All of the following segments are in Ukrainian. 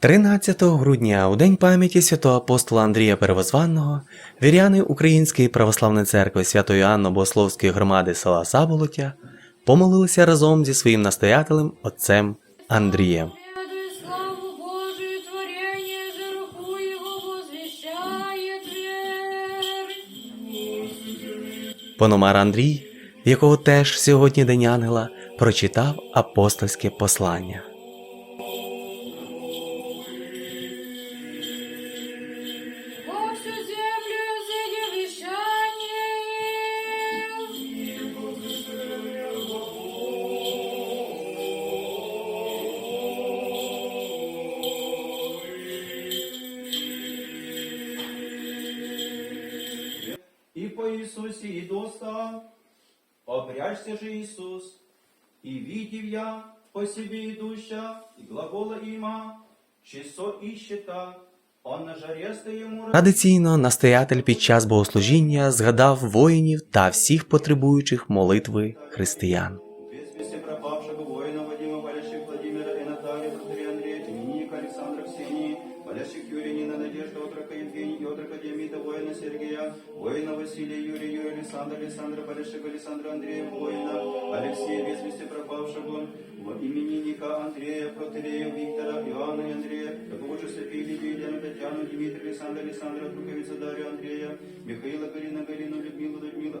13 грудня, у день пам'яті святого апостола Андрія Перевозванного, віряни Української православної церкви Святої Анно Богословської громади села Саболоття помолилися разом зі своїм настоятелем отцем Андрієм. Пономар Андрій, в якого теж сьогодні день ангела, прочитав апостольське послання. Иисусе и доста, обрячься же Иисус, и видев я по себе идуща, и глагола има, часо ему Традиційно настоятель під час богослужіння згадав воїнів та всіх потребуючих молитви християн. Юрия, Нина, Надежда, Отрока Евгений, Отрока Демида, воина Сергея, воина Василия, Юрия, Юрия, Александра, Александра, Полешева, Александра Андрея, воина Алексея, без вести пропавшего, во именинника Андрея, Протерея, Виктора, Иоанна и Андрея, же Софии, Лидию, Елену, Татьяну, Дмитрия, Александра, Александра, Круковицу, Дарья, Андрея, Михаила, Галина, Галину, Людмилу, Людмилу,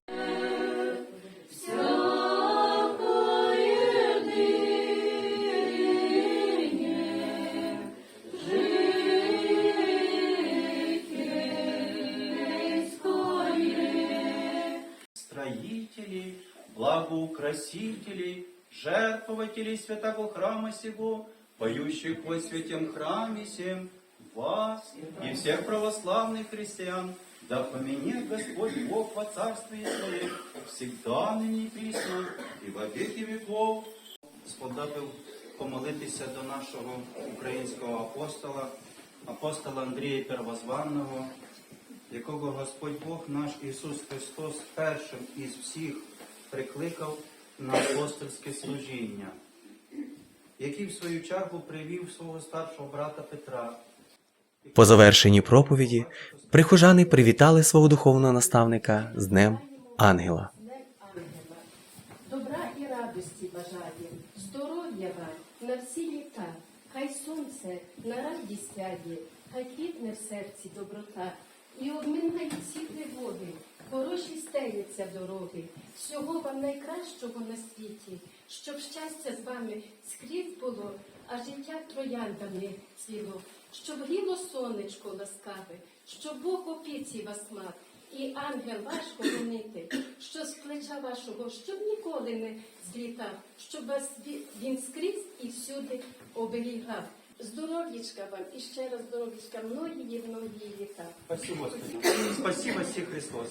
строителей, благоукрасителей, жертвователей святого храма сего, поющих во святем храме сем, вас и всех православных христиан, да поменет Господь Бог во царстве Своем, всегда ныне письма и во веки веков. Сподобив помолитися до нашого українського апостола, апостола Андрія Первозванного, якого Господь Бог наш Ісус Христос першим із всіх прикликав на апостольське служіння, який в свою чергу привів свого старшого брата Петра. По завершенні проповіді прихожани привітали свого духовного наставника з Днем Ангела. Добра і радості бажає, здоров'я вам на всі літа. Хай сонце на радість сяє, хай квітне в серці доброта. І обминають всі тривоги, хороші стеляться дороги. Всього вам найкращого на світі, щоб щастя з вами скрізь було, а життя трояндами цвіло, щоб гріло сонечко ласкаве, щоб Бог опіці вас мав, і ангел ваш гонити, що з плеча вашого, щоб ніколи не злітав, щоб вас він скрізь і всюди оберігав. Здоров'ячка вам і ще раз здоров'ячка, многії, многії літа. Спасибо, Господи. Спасибо, всіх Христос.